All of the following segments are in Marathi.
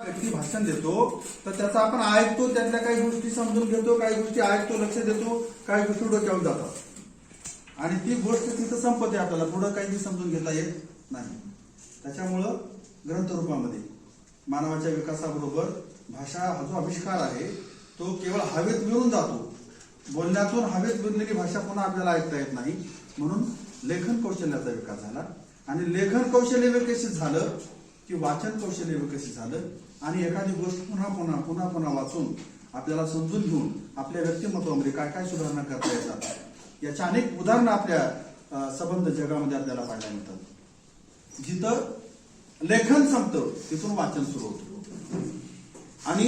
व्यक्ती भाषण देतो तर त्याचा आपण ऐकतो त्यातल्या काही गोष्टी समजून घेतो काही गोष्टी ऐकतो लक्ष देतो काही गोष्टी डोक्यावर जातात. आणि ती गोष्ट तिथं संपते आपल्याला पुढं काही समजून घेता येत नाही. त्याच्यामुळं ग्रंथरूपामध्ये मानवाच्या विकासाबरोबर भाषा हा जो आविष्कार आहे तो केवळ हवेत मिळून जातो. बोलण्यातून हवेत मिळलेली भाषा पुन्हा आपल्याला ऐकता येत नाही. म्हणून लेखन कौशल्याचा विकास झाला. आणि लेखन कौशल्य विकसित झालं की वाचन कौशल्य विकसित झालं आणि एखादी गोष्ट पुन्हा पुन्हा पुन्हा पुन्हा वाचून आपल्याला समजून घेऊन आपल्या व्यक्तिमत्वामध्ये काय काय सुधारणा करता येतात. याच्या अनेक उदाहरणं आपल्या संबंध जगामध्ये आपल्याला पाहायला मिळतात. जिथं लेखन संपतं तिथून वाचन सुरू होतं. आणि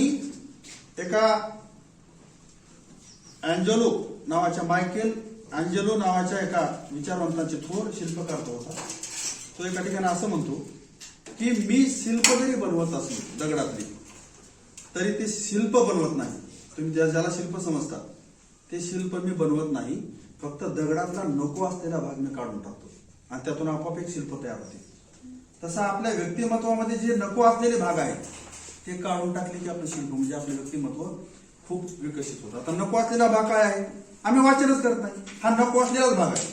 एका अँजेलो नावाच्या मायकेल अँजेलो नावाच्या एका विचारवंतांचे थोर शिल्पकार तो होता. तो एका ठिकाणी असं म्हणतो की मी शिल्प जरी बनवत असलो दगडातली. तरी ते शिल्प बनवत नाही. तुम्ही ज्या ज्याला शिल्प समजता ते शिल्प मी बनवत नाही. फक्त दगडातला नको असलेला भाग मी काढून टाकतो. आणि त्यातून आपोआप एक शिल्प तयार होते. तसं आपल्या व्यक्तिमत्वामध्ये जे नको असलेले भाग आहेत ते काढून टाकले की आपलं शिल्प म्हणजे आपलं व्यक्तिमत्व खूप विकसित होतं. आता नको असलेला भाग काय आहे? आम्ही वाचनच करत नाही. हा नको असलेलाच भाग आहे.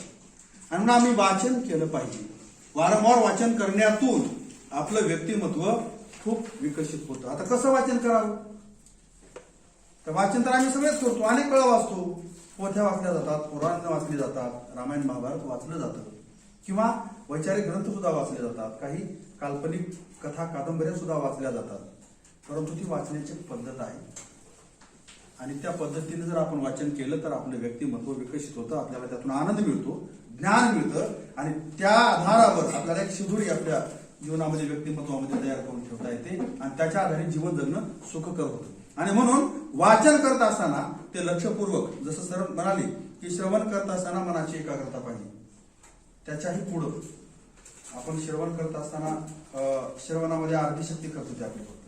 आणि म्हणून आम्ही वाचन केलं पाहिजे. वारंवार वाचन करण्यातून आपलं व्यक्तिमत्व खूप विकसित होतं. आता कसं वाचन करावं? तर वाचन तर आम्ही सगळेच करतो. अनेक वेळा वाचतो. पोथ्या वाचल्या जातात पुराण वाचली जातात रामायण महाभारत वाचलं जातं. किंवा वैचारिक ग्रंथ सुद्धा वाचले जातात. काही काल्पनिक कथा कादंबऱ्या सुद्धा वाचल्या जातात. परंतु ती वाचण्याची एक पद्धत आहे. आणि त्या पद्धतीने जर आपण वाचन केलं तर आपलं व्यक्तिमत्व विकसित होतं आपल्याला त्यातून आनंद मिळतो ज्ञान मिळतं. आणि त्या आधारावर आपल्याला एक शिदुरी आपल्या जीवनामध्ये व्यक्तिमत्वामध्ये तयार करून ठेवता येते आणि त्याच्या आधारे जीवन जगणं सुखकर होतं. आणि म्हणून वाचन करत असताना ते लक्षपूर्वक जसं सर म्हणाले की श्रवण करत असताना मनाची एकाग्रता पाहिजे. त्याच्याही पुढं. आपण श्रवण करत असताना श्रवणामध्ये अर्धी शक्ती खर्च होते आपली फक्त.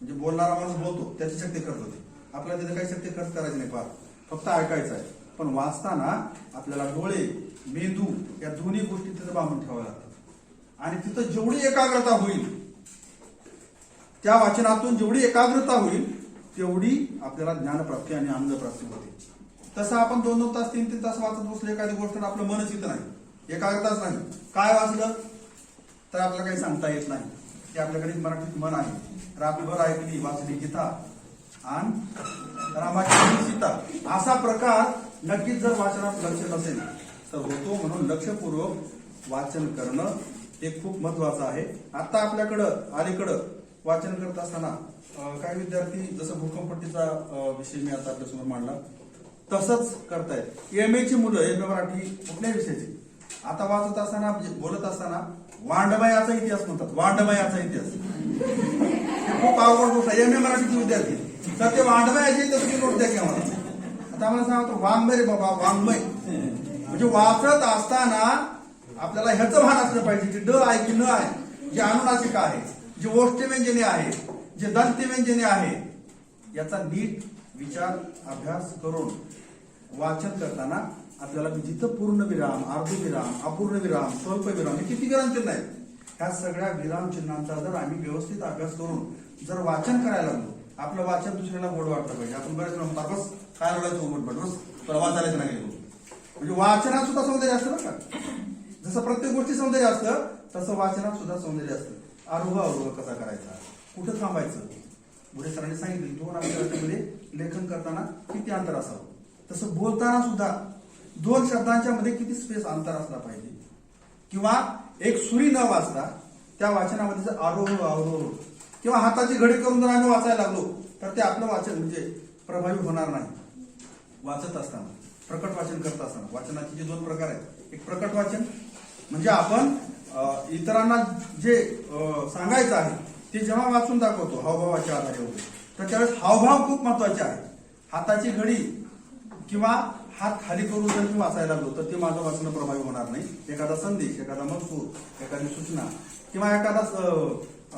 म्हणजे बोलणारा माणूस बोलतो त्याची शक्ती खर्च होते. आपल्याला त्याचं काही शक्ती खर्च करायची नाही फार. फक्त ऐकायचं आहे. पण वाचताना आपल्याला डोळे मेंदू या दोन्ही गोष्टी तिथं बांधून ठेवाव्या आणि तिथं जेवढी एकाग्रता होईल त्या वाचनातून जेवढी एकाग्रता होईल तेवढी आपल्याला ज्ञानप्राप्ती आणि आनंदप्राप्ती होते. तसं आपण दोन दोन तास तीन तीन तास वाचत बसलो एखादी गोष्ट आपलं मनच येत नाही. एकाग्रताच नाही. काय वाचलं? तर आपल्याला काही सांगता येत नाही. ते आपल्याकडे मराठीत मन आहे. रात्रभर ऐकली वाचली गीता. आणि रामाची सीता असा प्रकार नक्कीच जर वाचनात लक्ष नसेल तर होतो म्हणून लक्षपूर्वक वाचन करणं हे खूप महत्वाचं आहे. आता आपल्याकडं अलीकडं वाचन करत असताना काही विद्यार्थी जसं भूकंपट्टीचा विषय मी आता आपल्यासमोर मांडला तसंच करतायत. एम ची मुलं एम ए मराठी कुठल्याही विषयाची. आता वाचत असताना म्हणजे बोलत असताना वांडमयाचा इतिहास म्हणतात. वांडमयाचा इतिहास. खूप आवड गोष्ट एम ए मराठीचे विद्यार्थी. तर ते वांडमयाचे इतिहास तुम्ही नोट द्या की आम्हाला आता आम्हाला सांगतो वाङ्मय रे बाबा वाङ्मय म्हणजे वाचत असताना आपल्याला ह्याचं भान असलं पाहिजे जे ड आहे की न आहे जे अनुनासिक आहे जे ओष्ठ व्यंजने आहे जे दंत व्यंजने आहे याचा नीट विचार अभ्यास करून वाचन करताना आपल्याला जिथं पूर्ण विराम अर्धविराम अपूर्ण विराम स्वल्प विराम हे किती विराम चिन्ह आहेत? ह्या सगळ्या विराम चिन्हांचा जर आम्ही व्यवस्थित अभ्यास करून जर वाचन करायला लागलो आपलं वाचन दुसऱ्याला गोड वाटलं पाहिजे. आपण बरेच वेळा म्हणतात बस काय रडायचं उमट बट बस तुला नाही गेलो म्हणजे वाचनात सुद्धा सौंदर्य असतं ना का? जसं प्रत्येक गोष्टी सौंदर्य असतं तसं वाचनात सुद्धा सौंदर्य असतं. आरोह अवरोह कसा करायचा? कुठं थांबायचं? पुढे सरांनी सांगितले दोन अक्षरांमध्ये लेखन करताना किती अंतर असावं? तसं बोलताना सुद्धा दोन शब्दांच्या मध्ये किती स्पेस अंतर असला पाहिजे? किंवा एक सुरी न वाचता त्या वाचनामध्ये जर आरोह अवरोह किंवा हाताची घडी करून जर आम्ही वाचायला लागलो तर ते आपलं वाचन म्हणजे प्रभावी होणार नाही. वाचत असताना प्रकट वाचन करत असताना वाचनाचे जे दोन प्रकार आहेत एक प्रकट वाचन म्हणजे आपण इतरांना जे सांगायचं आहे ते जेव्हा वाचून दाखवतो हावभावाच्या आधारे वगैरे. तर त्यावेळेस हावभाव खूप महत्त्वाचे आहे. हाताची घडी किंवा हात खाली करून जर मी वाचायला लागलो तर ते माझं वाचणं प्रभावी होणार नाही. एखादा संदेश एखादा मजकूर एखादी सूचना किंवा एखादा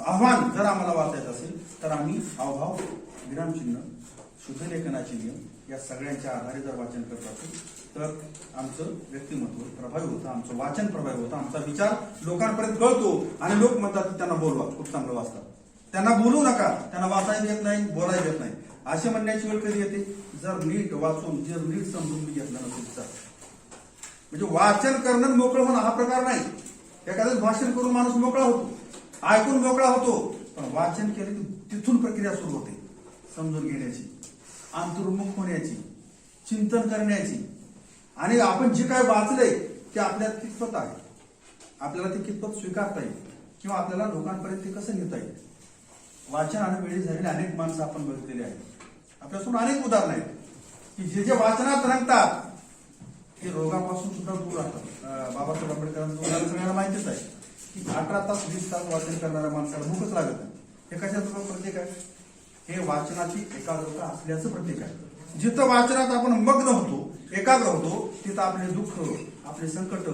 आव्हान जर आम्हाला वाचायचं असेल तर आम्ही हावभाव विरामचिन्ह शुद्धलेखनाचे नियम या सगळ्यांच्या आधारे जर वाचन करत असेल तर आमचं व्यक्तिमत्व प्रभावी होतं आमचं वाचन प्रभावी होतं आमचा विचार लोकांपर्यंत कळतो आणि लोक म्हणतात त्यांना बोलवा खूप चांगलं वाचतात. त्यांना बोलू नका त्यांना वाचायला येत नाही बोलायला येत नाही. असे म्हणण्याची वेळ कधी येते? जर नीट वाचून जर नीट समजून घेतलं नसेल तर. म्हणजे वाचन करणं मोकळं होणं हा प्रकार नाही. एखादं भाषण करून माणूस मोकळा होतो ऐकून मोकळा होतो पण वाचन केलं की तिथून प्रक्रिया सुरू होते. समजून घेण्याची अंतर्मुख होण्याची चिंतन करण्याची. आणि आपण जे काय वाचलंय ते आपल्यात कितपत आहे? आपल्याला ते कितपत स्वीकारता येईल? किंवा आपल्याला लोकांपर्यंत ते कसं नेता येईल? वाचन आणि वेळी झालेले अनेक माणसं आपण बघितलेली आहेत. आपल्यासमोर अनेक उदाहरणं आहेत. की जे जे वाचनात रंगतात ते रोगापासून सुद्धा दूर राहतात. बाबासाहेब आंबेडकरांचं उदाहरण सगळ्यांना माहितीच आहे. की अठरा तास वीस तास वाचन करणाऱ्या माणसाला भूकच लागत नाही. हे कशाचं प्रतीक आहे? हे वाचनाची एकाग्रता असल्याचं प्रतीक आहे. जिथं वाचनात आपण मग्न होतो एकाग्र होतो तिथं आपले दुःख आपले संकट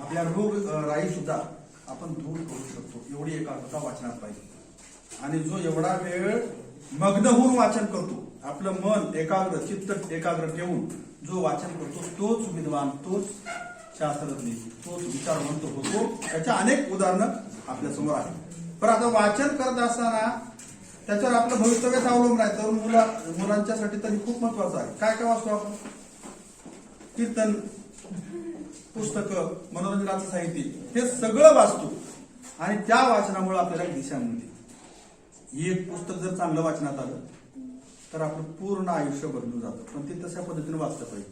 आपल्या रोग राई सुद्धा आपण दूर करू शकतो. एवढी एकाग्रता वाचनात पाहिजे. आणि जो एवढा वेळ मग्न होऊन वाचन करतो आपलं मन एकाग्र चित्त एकाग्र ठेवून जो वाचन करतो तोच विद्वान तोच शास्त्रज्ञ तोच विचारवंत होतो. त्याच्या अनेक उदाहरणं आपल्यासमोर आहेत. पण आता वाचन करत असताना त्याच्यावर आपलं भवितव्यच अवलंबून आहे? तर मुला मुलांच्यासाठी तरी खूप महत्वाचं आहे. काय काय वाचतो आपण? कीर्तन पुस्तकं मनोरंजनाचं साहित्य हे सगळं वाचतो. आणि त्या वाचनामुळे आपल्याला दिशा मिळते. एक पुस्तक जर चांगलं वाचनात आलं तर आपलं पूर्ण आयुष्य बदलून जातं. पण ते तशा पद्धतीने वाचलं पाहिजे.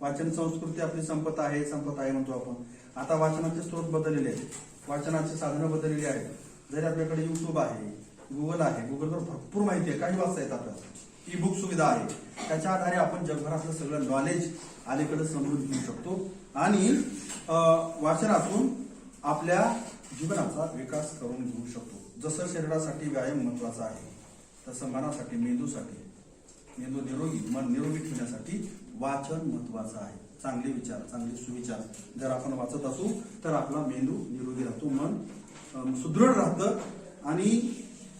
वाचन संस्कृती आपली संपत आहे संपत आहे म्हणतो आपण. आता वाचनाचे स्रोत बदललेले आहेत. वाचनाची साधनं बदललेली आहेत. जरी आपल्याकडे युट्यूब आहे गुगल आहे गुगलवर भरपूर माहिती आहे. काही वाचता येतात आपल्याला. ई बुक सुविधा आहे. त्याच्या आधारे आपण जगभरातलं सगळं नॉलेज अलीकडे समजून घेऊ शकतो. आणि वाचनातून आपल्या जीवनाचा विकास करून घेऊ शकतो. जसं शरीरासाठी व्यायाम महत्त्वाचा आहे तसं मनासाठी मेंदूसाठी. मेंदू निरोगी मन निरोगी ठेवण्यासाठी वाचन महत्वाचं आहे. चांगले विचार चांगले सुविचार. जर आपण वाचत असू तर आपला मेंदू निरोगी राहतो मन सुदृढ राहतं आणि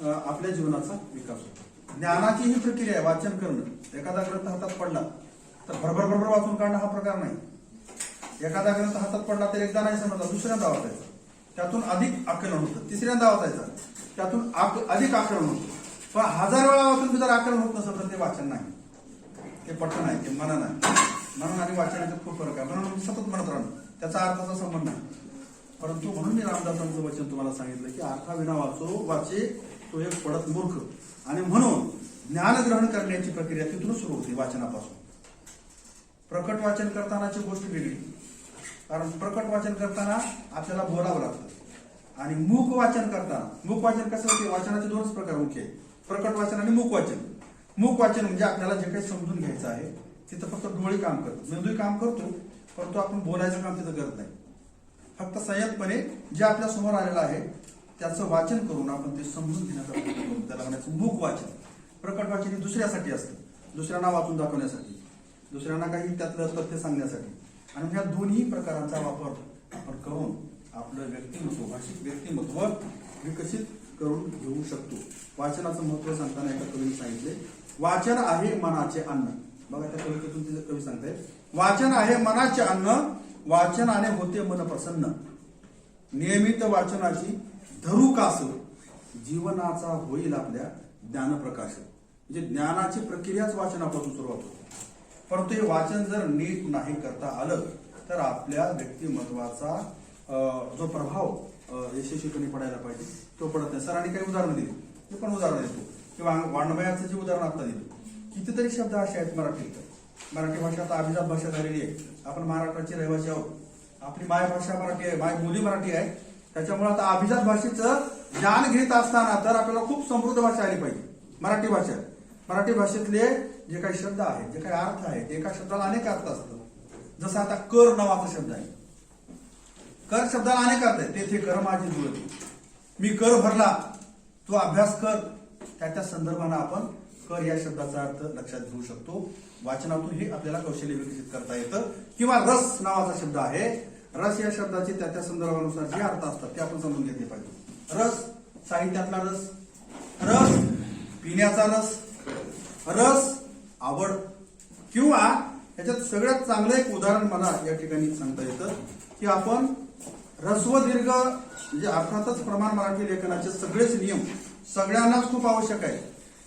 आपल्या जीवनाचा विकास होतो. ज्ञानाची ही प्रक्रिया आहे वाचन करणं. एखादा ग्रंथ हातात पडला तर भरभर भरभर वाचून काढणं हा प्रकार नाही. एखादा ग्रंथ हातात पडला तर एकदा नाही समजला दुसऱ्यांदा वाचायचा. त्यातून अधिक आकलन होतं तिसऱ्यांदा वाचायचा. त्यातून अधिक आकलन होतं. पण हजार वेळा वाचून बी जर आकलन होत नसेल तर ते वाचन नाही. ते पठण आहे ते मनन आहे मनन आणि वाचनाचा खूप फरक आहे. म्हणून सतत म्हणत राहणं त्याचा अर्थाचा संबंध नाही. परंतु म्हणून मी रामदासांचं वचन तुम्हाला सांगितलं की अर्थाविना वाचो वाचे तो एक पडत मूर्ख. आणि म्हणून ज्ञान ग्रहण करण्याची प्रक्रिया तिथून सुरू होते वाचनापासून. प्रकट वाचन करतानाची गोष्ट वेगळी. कारण प्रकट वाचन करताना आपल्याला बोलावं लागतं. आणि मूक वाचन करताना मूक वाचन कसं होते? वाचनाचे दोनच प्रकार मुख्य आहे प्रकट वाचन आणि मूक वाचन. मूक वाचन म्हणजे आपल्याला जे काही समजून घ्यायचं आहे तिथं फक्त डोळे काम करतो. मेंदू काम करतो परंतु आपण बोलायचं काम तिथं करत नाही. फक्त संयतपणे जे आपल्यासमोर आलेलं आहे त्याचं वाचन करून आपण ते समजून घेण्याचा प्रयत्न करू त्याला म्हणायचं मूक वाचन. प्रकट वाचन हे दुसऱ्यासाठी असतं. दुसऱ्यांना वाचून दाखवण्यासाठी. दुसऱ्यांना काही त्यातलं तथ्य सांगण्यासाठी. आणि ह्या दोन्ही प्रकारांचा वापर आपण करून आपलं व्यक्तिमत्व भाषिक व्यक्तिमत्व विकसित करून घेऊ शकतो. वाचनाचं महत्त्व सांगताना एका कवीने सांगितले वाचन आहे मनाचे अन्न. बघा त्या कवितेतून तिथे कवी सांगताय वाचन आहे मनाचे अन्न वाचनाने होते मन प्रसन्न. नियमित वाचनाची धरू कास जीवनाचा होईल आपल्या ज्ञानप्रकाश. म्हणजे ज्ञानाची प्रक्रियाच वाचनापासून सुरुवात होते. परंतु हे वाचन जर नीट नाही करता आलं तर आपल्या व्यक्तिमत्वाचा जो प्रभाव यशस्वीपणे पडायला पाहिजे तो पडत नाही. सरांनी काही उदाहरण दिली. ते पण उदाहरण देतो. किंवा वाणमयाचं जे उदाहरण आता दिलं. कितीतरी शब्द असे आहेत मराठीत मराठी भाषा आता अभिजात भाषा झालेली आहे. आपण महाराष्ट्राचे रहिवासी आहोत. आपली मायभाषा मराठी आहे माय बोली मराठी आहे. त्याच्यामुळे आता अभिजात भाषेचं ज्ञान घेत असताना तर आपल्याला खूप समृद्ध भाषा आली पाहिजे. मराठी भाषा. मराठी भाषेतले जे काही शब्द आहेत जे काही अर्थ आहेत एका शब्दाला अनेक अर्थ असतात. जसं आता कर नावाचा शब्द आहे. कर शब्दाला अनेक अर्थ आहेत. तेथे कर माझी जुळते मी कर भरला तू अभ्यास कर. त्याच्या संदर्भानं आपण कर या शब्दाचा अर्थ लक्षात घेऊ शकतो. वाचनातून हे आपल्याला कौशल्य विकसित करता येतं. किंवा रस नावाचा शब्द आहे. रस या शब्दाचे त्या त्या संदर्भानुसार जे अर्थ असतात ते आपण समजून घेतले पाहिजे. रस साहित्यातला रस. रस पिण्याचा रस. रस आवड. किंवा याच्यात सगळ्यात चांगलं एक उदाहरण मला या ठिकाणी सांगता येतं की आपण रस्व दीर्घ म्हणजे अर्थातच प्रमाण मराठी लेखनाचे सगळेच नियम सगळ्यांनाच खूप आवश्यक आहे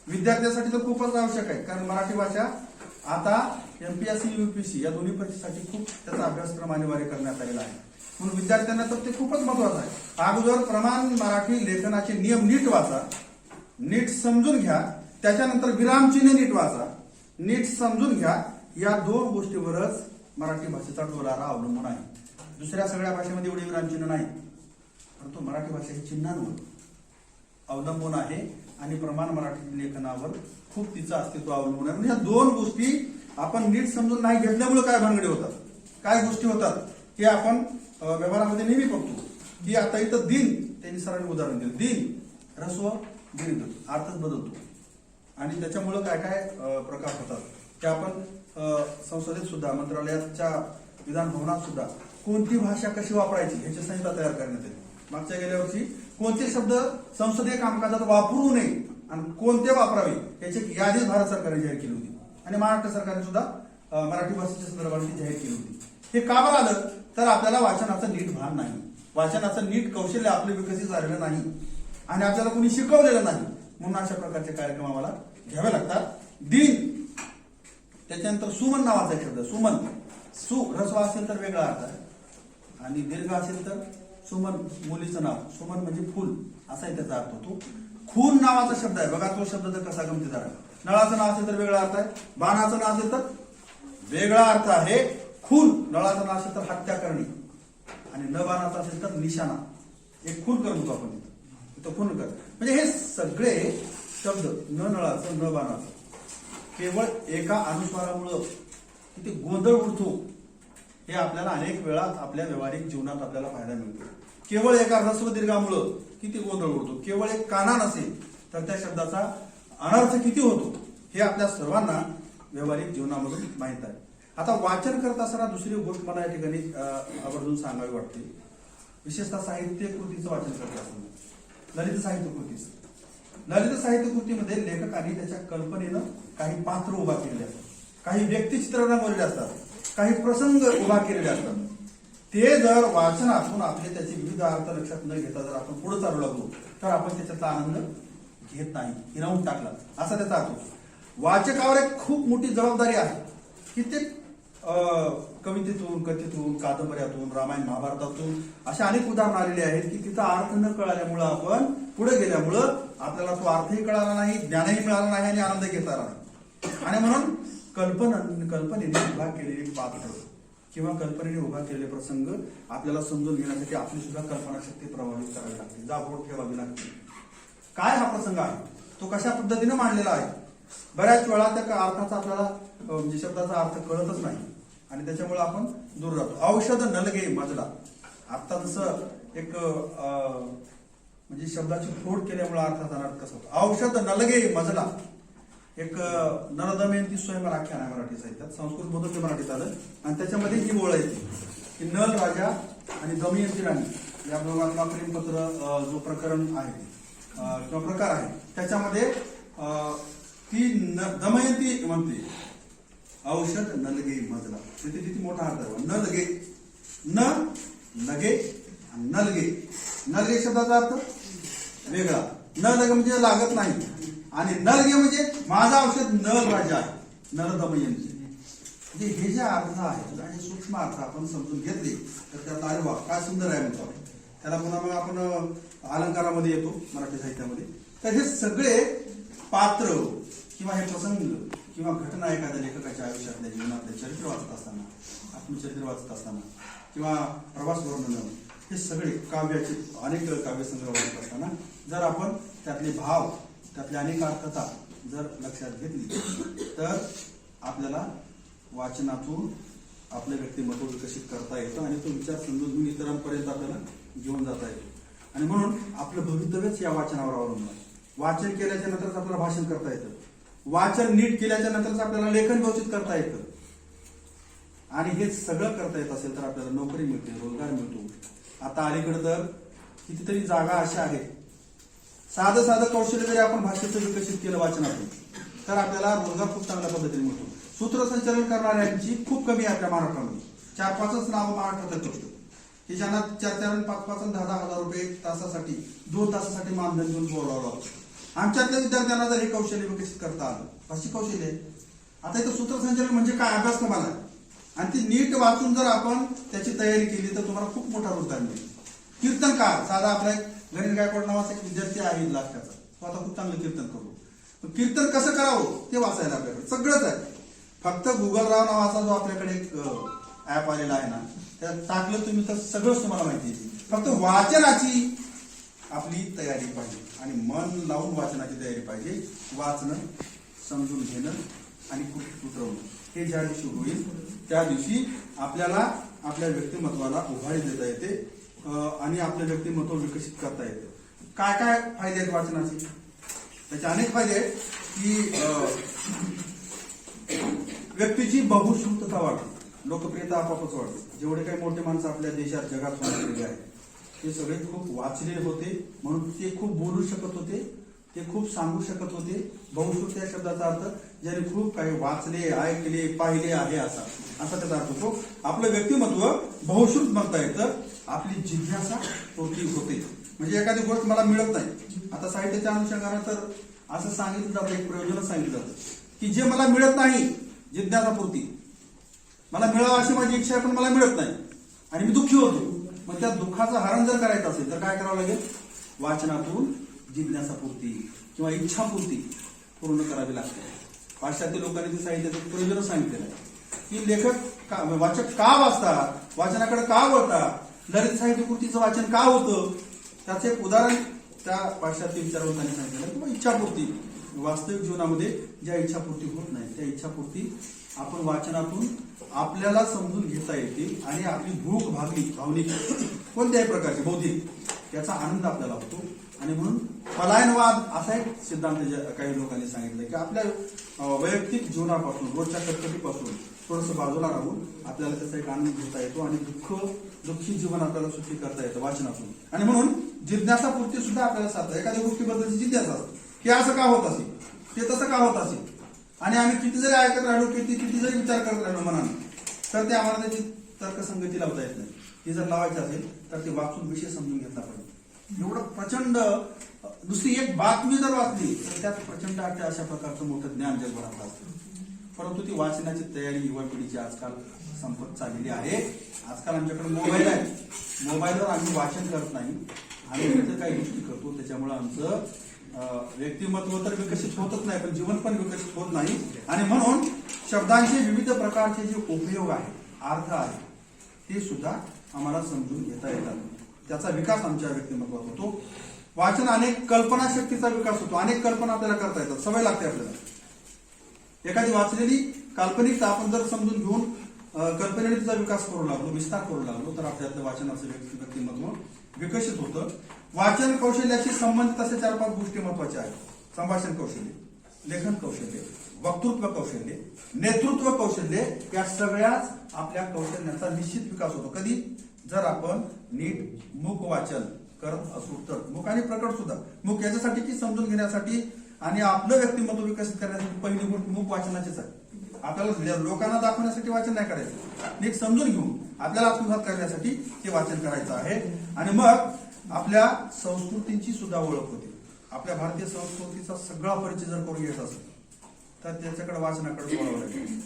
विद्यार्थ्यासाठी तर खूपच आवश्यक आहे कारण मराठी भाषा आता एमपीएससी युपीएससी या दोन्ही परीक्षेसाठी खूप त्याचा अभ्यासक्रम अनिवार्य करण्यात आलेला आहे. म्हणून विद्यार्थ्यांना तर ते खूपच महत्वाचं आहे. अगोदर प्रमाण मराठी लेखनाचे नियम नीट वाचा नीट समजून घ्या त्याच्यानंतर विरामचिन्ह नीट वाचा नीट समजून घ्या या दोन गोष्टीवरच मराठी भाषेचा डोलारा अवलंबून आहे. दुसऱ्या सगळ्या भाषेमध्ये एवढे विरामचिन्ह नाही. परंतु मराठी भाषा चिन्हांवर अवलंबून आहे आणि प्रमाण मराठी लेखनावर खूप तिचं अस्तित्व अवलंबून आहे. म्हणजे या दोन गोष्टी आपण नीट समजून नाही घेतल्यामुळे काय भानगडी होतात? काय गोष्टी होतात? हे आपण व्यवहारामध्ये नेहमी बघतो. की आता इथं दिन त्यांनी सरांनी उदाहरण दिलं. दिन रस्व दीर्घ अर्थच बदलतो. आणि त्याच्यामुळं काय काय प्रकार होतात? ते आपण संसदेत सुद्धा मंत्रालयाच्या विधान भवनात सुद्धा कोणती भाषा कशी वापरायची ह्याची संहिता तयार करण्यात येते. मागच्या गेल्या वर्षी कोणते शब्द संसदीय कामकाजात वापरू नये आणि कोणते वापरावे याची यादीच यादी भारत सरकारने जाहीर केली होती. आणि महाराष्ट्र सरकारने सुद्धा मराठी भाषेच्या संदर्भात जाहीर केली होती. हे का बरं आलं? तर आपल्याला वाचनाचं नीट भान नाही. वाचनाचं नीट कौशल्य आपलं विकसित झालेलं नाही. आणि आपल्याला कोणी शिकवलेलं नाही. म्हणून अशा प्रकारचे कार्यक्रम आम्हाला घ्यावे लागतात. दिन. त्याच्यानंतर सुमन नावाचा एक शब्द आहे. सुमन. सु रस्व असेल तर वेगळा अर्थ आहे. आणि दीर्घ असेल तर सुमन मुलीचं नाव. सुमन म्हणजे फुल. असाही त्याचा अर्थ होतो. खून नावाचा शब्द आहे. बघा तो शब्द तर कसा गमतीदार आहे. नळाचं नाव असेल तर वेगळा अर्थ आहे. बाणाचं नाव असेल तर वेगळा अर्थ आहे. खून. नळाचं नाव असेल तर हत्या करणे. आणि न बाणाचा असेल तर निशाणा. एक खून करतो आपण तिथं तिथं खून कर म्हणजे हे सगळे शब्द न नळाचं न बाणाचं केवळ एका अनुस्वारामुळं तिथे गोंधळ उडतो हे आपल्याला अनेक वेळा आपल्या व्यावहारिक जीवनात आपल्याला फायदा मिळतो. केवळ एका ह्रस्व दीर्घामुळं किती गोंधळ उडतो. केवळ एक काना नसेल तर त्या शब्दाचा अनर्थ किती होतो हे आपल्या सर्वांना व्यावहारिक जीवनामधून माहीत आहे. आता वाचन करत असताना दुसरी गोष्ट मला या ठिकाणी आवर्जून सांगावी वाटते. विशेषतः साहित्य कृतीचं वाचन करत असताना. ललित साहित्य कृतीचं ललित साहित्य कृतीमध्ये लेखकाने त्याच्या कल्पनेनं काही पात्र उभा केलेले असतात. काही व्यक्तिचित्र रंगवलेले असतात. काही प्रसंग उभा केलेले असतात. ते जर वाचनातून आपले त्याचे विविध अर्थ लक्षात न घेता जर आपण पुढे चालू लागलो तर आपण त्याच्यातला आनंद घेत नाही हिरावून टाकला. असा त्याचा अर्थ वाचकावर एक खूप मोठी जबाबदारी आहे की ते कवितेतून कथेतून कादंबऱ्यातून रामायण महाभारतातून अशा अनेक उदाहरणं आलेली आहेत की तिचा अर्थ न कळाल्यामुळं आपण पुढे गेल्यामुळं आपल्याला तो अर्थही कळाला नाही ज्ञानही मिळाला नाही आणि आनंद घेता आला नाही. आणि म्हणून कल्पना कल्पनेने उभा केलेली पात्र किंवा कल्पनेने उभा केलेले प्रसंग आपल्याला समजून घेण्यासाठी आपली सुद्धा कल्पनाशक्ती प्रभावित करावी लागते. जागोड ठेवावी लागते. काय हा प्रसंग आहे? तो कशा पद्धतीने मांडलेला आहे? बऱ्याच वेळा त्या अर्थाचा आपल्याला म्हणजे शब्दाचा अर्थ कळतच नाही. आणि त्याच्यामुळे आपण दूर राहतो. औषध नलगे मजला. आता जसं एक म्हणजे शब्दाची फोड केल्यामुळे अर्थाचा अर्थ कसा होतो? औषध नलगे मजला. एक नरदमयंती स्वयंवर आख्यान आहे मराठी साहित्यात. संस्कृत मधून ते मराठीत आलं. आणि त्याच्यामध्ये ही ओळ येते. की नल राजा आणि दमयंती राणी. या दोघांना प्रेमपत्र जो प्रकरण आहे. किंवा प्रकार आहे. त्याच्यामध्ये ती न- दमयंती म्हणते. औषध नलगे मजला. तिथे किती मोठा अर्थ आहे. न लगे न लगे नलगे नलगे शब्दाचा अर्थ? वेगळा. न लगे म्हणजे लागत नाही. आणि नलगे म्हणजे माझा औषध नल राजा. आहे नल दमयंती म्हणजे हे जे अर्थ आहेत आणि सूक्ष्म अर्थ आपण समजून घेतले तर त्याचा अरे वा काय सुंदर आहे म्हणतो त्याला पुन्हा मग आपण अलंकारामध्ये येतो मराठी साहित्यामध्ये. तर हे सगळे पात्र किंवा हे प्रसंग किंवा घटना एखाद्या लेखकाच्या आयुष्यातल्या जीवनातल्या चरित्र वाचत असताना आत्मचरित्र वाचत असताना किंवा प्रवास वर्णन हे सगळे काव्याचे अनेक काव्यसंग्रह वाचत असताना जर आपण त्यातले भाव त्यातल्या अनेक अर्थता जर लक्षात घेतली तर आपल्याला वाचनातून आपलं व्यक्तिमत्व विकसित करता येतं आणि तो विचार समजून घेऊन इतरांपर्यंत आपल्याला घेऊन जाता येतो. आणि म्हणून आपलं भवितव्यच या वाचनावर अवलंबून आहे. वाचन केल्याच्या नंतरच आपल्याला भाषण करता येतं. वाचन नीट केल्याच्या नंतरच आपल्याला लेखन व्यवस्थित करता येतं. आणि हे सगळं करता येत असेल तर आपल्याला नोकरी मिळते रोजगार मिळतो. आता अलीकडे तर कितीतरी जागा अशा आहेत. साधं साधं कौशल्य जरी आपण भाषेचं विकसित केलं वाचनातून तर आपल्याला रोजगार खूप चांगल्या पद्धतीने मिळतो. सूत्रसंचालन करणाऱ्यांची खूप कमी आहे आपल्या महाराष्ट्रामध्ये. चार पाचच नावं महाराष्ट्रात येतो ज्यांना चार चार पाच पाच दहा दहा हजार रुपये तासासाठी दोन तासासाठी मानधन देऊन बोलावं लागतं आमच्यातल्या विद्यार्थ्यांना जर हे कौशल्य विकसित करता आलं अशी कौशल्य आता इथं सूत्रसंचालन म्हणजे काय? अभ्यास तुम्हाला आणि ती नीट वाचून जर आपण त्याची तयारी केली तर तुम्हाला खूप मोठा रोजगार मिळेल. कीर्तनकार साधा आपला एक गणेश गायकवाड नावाचा एक विद्यार्थी आहे लास्टाचा तो आता खूप चांगलं कीर्तन करतो. कीर्तन कसं करावं? ते वाचायला आपल्याकडे. सगळंच आहे. फक्त गुगल राव नावाचा जो आपल्याकडे एक ऍप आलेला आहे ना त्यात टाकलं तुम्ही तर सगळंच तुम्हाला माहिती येते फक्त वाचनाची आपली तयारी पाहिजे. आणि मन लावून वाचनाची तयारी पाहिजे. वाचणं समजून घेणं आणि कुठ- उतरवणं हे ज्या दिवशी होईल त्या दिवशी आपल्याला आपल्या व्यक्तिमत्वाला उभारी देता येते. आणि आपलं व्यक्तिमत्व विकसित करता येते. काय काय फायदे आहेत वाचनाचे? त्याचे अनेक फायदे आहेत की व्यक्तीची बहुश्रुतता वाढते. लोकप्रियता आपापच वाढते जेवढे काही मोठे माणसं आपल्या देशात जगात वाढलेले आहेत ते सगळे खूप वाचलेले होते म्हणून ते खूप बोलू शकत होते ते खूप सांगू शकत होते. बहुश्रुत या शब्दाचा अर्थ ज्याने खूप काही वाचले ऐकले पाहिले आहे असा. असा त्याचा अर्थ होतो. आपलं व्यक्तिमत्व बहुश्रुत म्हणता येतं. आपली जिज्ञासा होती होते. म्हणजे एखादी गोष्ट मला मिळत नाही. आता साहित्याच्या अनुषंगानं तर असं सांगितलं जातं एक प्रयोजन सांगितलं जातं. की जे मला मिळत नाही जिज्ञासापुरती. मला मिळावं अशी माझी इच्छा आहे पण मला मिळत नाही. आणि मी दुःखी होतो. मग त्या दुःखाचं हरण जर करायचं असेल तर काय करावं लागेल? वाचनातून जिज्ञासापूर्ती किंवा इच्छापूर्ती पूर्ण करावी लागते. पाश्चात्य लोकांनी ते साहित्याचं प्रयोजन सांगितलेलं आहे. की लेखक का वाचक का वाचतात वाचनाकडे का वळतात ललित साहित्यकृतीचं वाचन का होतं? त्याचं एक उदाहरण त्या पाश्चात्य विचारवंतांनी सांगितलं किंवा इच्छापूर्ती. वास्तविक जीवनामध्ये ज्या इच्छापूर्ती होत नाही त्या इच्छापूर्ती आपण वाचनातून आपल्याला समजून घेता येते आणि आपली भूक भागली भावनिक कोणत्याही प्रकारची बौद्धिक याचा आनंद आपल्याला होतो. आणि म्हणून पलायनवाद असा एक सिद्धांत ज्या- काही लोकांनी सांगितलं की आपल्या वैयक्तिक जीवनापासून रोजच्या कटकटीपासून थोडस बाजूला राहून आपल्याला त्याचा एक आनंद घेता येतो आणि दुःख दुःखी जीवन आपल्याला सुखी करता येतं वाचनातून. आणि म्हणून जिज्ञासापूर्ती सुद्धा आपल्याला साधतं एखाद्या गोष्टीबद्दलची जिज्ञासा असते. की असं का होत असेल? ते तसं का होत असेल? आणि आम्ही किती जरी ऐकत राहिलो किती किती जरी विचार करत राहिलो मनाने तर ते आम्हाला त्याची तर्कसंगती लावता येत नाही. ते जर लावायचं असेल तर ते वाचून विषय समजून घेतला पाहिजे. एवढं प्रचंड दुसरी एक बातमी जर वाचली तर त्यात प्रचंड अशा अशा प्रकारचं मोठं ज्ञान जगभरात असतं. परंतु ती वाचनाची तयारी युवा पिढीची आजकाल संपत चाललेली आहे. आजकाल आमच्याकडे मोबाईल आहे. मोबाईलवर आम्ही वाचन करत नाही. आम्ही इतर काही गोष्टी करतो त्याच्यामुळे आमचं व्यक्तिमत्व तर विकसित होतच नाही पण जीवन पण विकसित होत नाही. आणि म्हणून शब्दांचे विविध प्रकारचे जे उपयोग आहे अर्थ आहे ते सुद्धा आम्हाला समजून घेता येतात. त्याचा विकास आमच्या व्यक्तिमत्वात होतो. वाचन अनेक कल्पनाशक्तीचा विकास होतो. अनेक कल्पना आपल्याला करता येतात. सवय लागते आपल्याला. एखादी वाचलेली काल्पनिकता आपण जर समजून घेऊन कल्पनेचा विकास करू लागलो विस्तार करू लागलो तर आपल्यातलं वाचनाचं व्यक्तिमत्व विकसित होतं. वाचन कौशल्याशी संबंधित असे चार पाच गोष्टी महत्त्वाच्या आहेत. संभाषण कौशल्य लेखन कौशल्य वक्तृत्व कौशल्य नेतृत्व कौशल्य या सगळ्याच आपल्या कौशल्याचा निश्चित विकास होतो. कधी? जर आपण नीट मुख वाचन करत असू तर. मुख आणि प्रकट सुद्धा. मुख याच्यासाठी की समजून घेण्यासाठी आणि आपलं व्यक्तिमत्व विकसित करण्यासाठी पहिली गोष्ट मुख वाचनाचीच आहे. आपल्याला म्हणजे लोकांना दाखवण्यासाठी वाचन नाही करायचं. नीट समजून घेऊन आपल्याला आत्मसात करण्यासाठी ते वाचन करायचं आहे. आणि मग आपल्या संस्कृतींची सुद्धा ओळख होते. आपल्या भारतीय संस्कृतीचा सगळा परिचय जर करून घेत असेल तर त्याच्याकडे वाचनाकडे बोलावं लागेल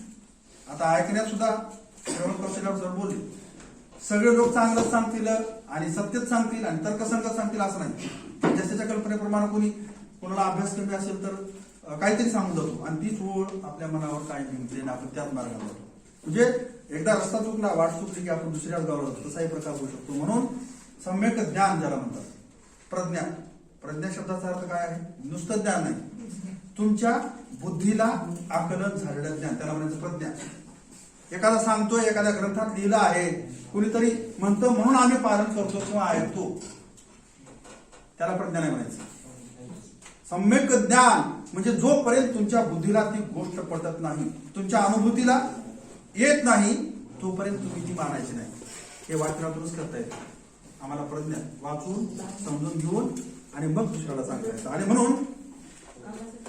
आता ऐकण्यात सुद्धा श्रवण कौशल्यावर जर बोलले सगळे लोक चांगलंच सांगतील आणि सत्यच सांगतील आणि तर्कसंगत सांगतील असं नाही. ज्याच्या कल्पनेप्रमाणे कोणी कोणाला अभ्यास कमी असेल तर काहीतरी सांगून जातो. आणि तीच ओळ आपल्या मनावर काय घेऊन आपण त्याच मार्गाला जातो. म्हणजे एकदा रस्ता चुकला वाट चुकली की आपण दुसऱ्याच गावाला जातो. तसाही प्रकार होऊ शकतो. म्हणून सम्यक ज्ञान ज्याला म्हणतात. प्रज्ञा प्रज्ञा शब्दाचा अर्थ काय आहे? नुसतं ज्ञान नाही. तुमच्या बुद्धीला आकलन झालेलं ज्ञान त्याला म्हणायचं प्रज्ञा एखादा सांगतोय एखाद्या ग्रंथात लिहिलं आहे कुणीतरी म्हणतं म्हणून आम्ही पालन करतो किंवा ऐकतो. त्याला प्रज्ञा नाही म्हणायचं. सम्यक ज्ञान म्हणजे जोपर्यंत तुमच्या बुद्धीला ती गोष्ट पडत नाही तुमच्या अनुभूतीला येत नाही तोपर्यंत तुम्ही ती मानायची नाही. हे वाचनातूनच करता येतं. आम्हाला प्रज्ञा वाचून समजून घेऊन आणि मग दुसऱ्याला सांगायचं. आणि म्हणून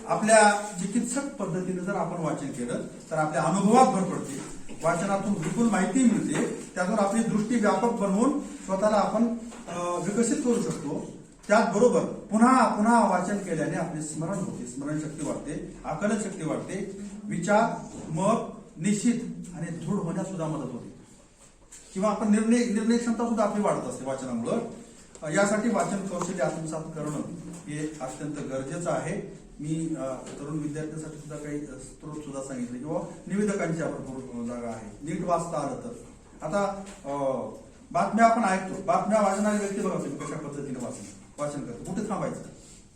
आपल्या चिकित्सक पद्धतीने जर आपण वाचन केलं तर आपल्या अनुभवात भर पडते. वाचनातून विपुल माहिती मिळते. त्यातून आपली दृष्टी व्यापक बनवून स्वतःला आपण विकसित करू शकतो. त्याचबरोबर पुन्हा पुन्हा वाचन केल्याने आपले स्मरण होते. स्मरणशक्ती वाढते आकलन शक्ती वाढते. विचार मग निश्चित आणि दृढ होण्यास सुद्धा मदत होते. किंवा आपण निर्णय निर्णय क्षमता सुद्धा आपली वाढत असते वाचनामुळं. यासाठी वाचन कौशल्य आत्मसात करणं हे अत्यंत गरजेचं आहे. मी तरुण विद्यार्थ्यांसाठी सुद्धा काही स्रोत सुद्धा सांगितले किंवा निवेदकांची आपण भरपूर जागा आहे. नीट वाचता आलं तर. आता बातम्या आपण ऐकतो. बातम्या वाचणारी व्यक्ती बघा तुम्ही कशा पद्धतीने वाचन वाचन करतो कुठे थांबायचं?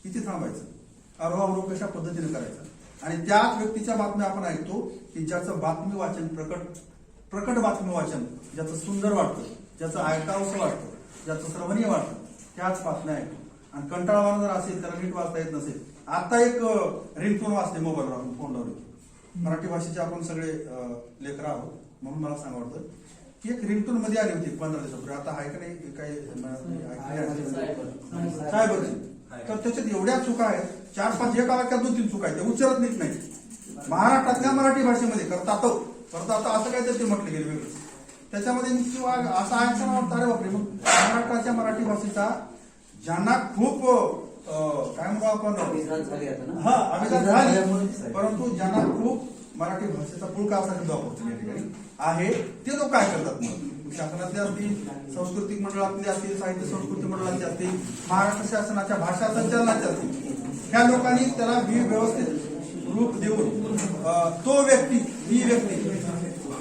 किती थांबायचं? अरोहावरोह कशा पद्धतीने करायचं? आणि त्याच व्यक्तीच्या बातम्या आपण ऐकतो की ज्याचं बातमी वाचन प्रकट प्रकट बातमी वाचन ज्याचं सुंदर वाटतं ज्याचं ऐकावंसं वाटतं ज्याचं श्रवणीय वाटतं त्याच बातम्या ऐकतो आणि कंटाळवाणं जर असेल त्याला नीट वाचता येत नसेल आता एक रिंगटोन वाचते मोबाईलवर आपण फोन लावले मराठी भाषेचे आपण सगळे लेकर आहोत म्हणून मला सांगा वाटतं की एक रिंगटोनमध्ये आली होती पंधरा दिवसापूर्वी. आता आहे का नाही काही आहे? सायबरची तर त्याच्यात एवढ्या चुका आहेत चार पाच एका वाक्यात दोन तीन चुका आहेत त्या उच्चारत नीट नाही. महाराष्ट्रातल्या मराठी भाषेमध्ये करतात करतात असं काय तर ते म्हटलं गेलं वेगळं त्याच्यामध्ये किंवा असं ऐकताना वाटतं अरे बापरे मग महाराष्ट्राच्या मराठी भाषेचा ज्यांना खूप काय म्हणू आपण आता? हा अभिजात झाली. परंतु ज्यांना खूप मराठी भाषेचा पुळका असा शब्द वापरतो या ठिकाणी आहे ते लोक काय करतात मग शासनातले असतील सांस्कृतिक मंडळातले असतील साहित्य संस्कृती मंडळाचे असतील महाराष्ट्र शासनाच्या भाषा संचालनाचे असतील ह्या लोकांनी त्याला व्यवस्थित रूप देऊन तो व्यक्ती ही व्यक्ती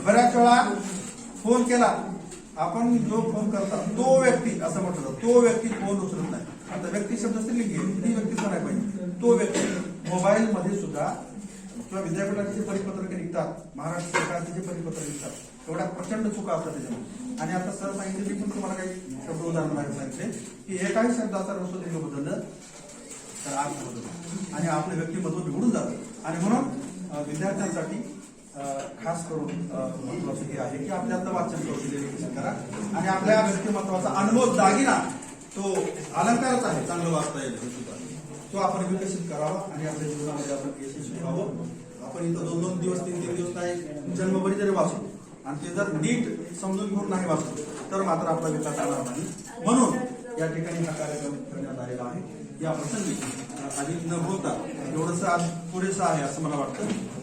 बऱ्याच वेळा फोन केला आपण जो फोन करता तो व्यक्ती असं म्हटलं जातं तो व्यक्ती फोन उचलत नाही. आता व्यक्ती शब्द स्त्रीलिंगी ती व्यक्ती म्हणायला पाहिजे? तो व्यक्ती मोबाईल मध्ये सुद्धा किंवा विद्यापीठाचे जे परिपत्रक निघतात महाराष्ट्र सरकारचे जे परिपत्रक निघतात एवढ्या प्रचंड चुका असतात त्याच्यामध्ये. आणि आता सर सांगितले पण तुम्हाला काही शब्द उदाहरण आहे सांगितले की एकाही शब्दाचा रसोलिंग बदललं तर अर्थ बदलतो आणि आपलं व्यक्तिमत्व बिघडून जातं. आणि म्हणून विद्यार्थ्यांसाठी खास करून महत्वाचं हे आहे की आपल्यातलं वाचन कौशल्य विकसित करा आणि आपल्या व्यक्तिमत्वाचा अनुभव दागिना तो अलंकारच आहे चांगलं वाचता येईल सुद्धा. तो आपण विकसित करावा आणि आपल्या जीवनामध्ये आपण यशस्वी व्हावं. आपण इथं दोन दोन दिवस तीन तीन दिवस नाही जन्मभरी जरी वाचू आणि ते जर नीट समजून घेऊन नाही वाचलो तर मात्र आपला विकास होणार नाही. म्हणून या ठिकाणी हा कार्यक्रम करण्यात आलेला आहे. या प्रसंगी अधिक न बोलता एवढंसं आज पुरेसं आहे असं मला वाटतं.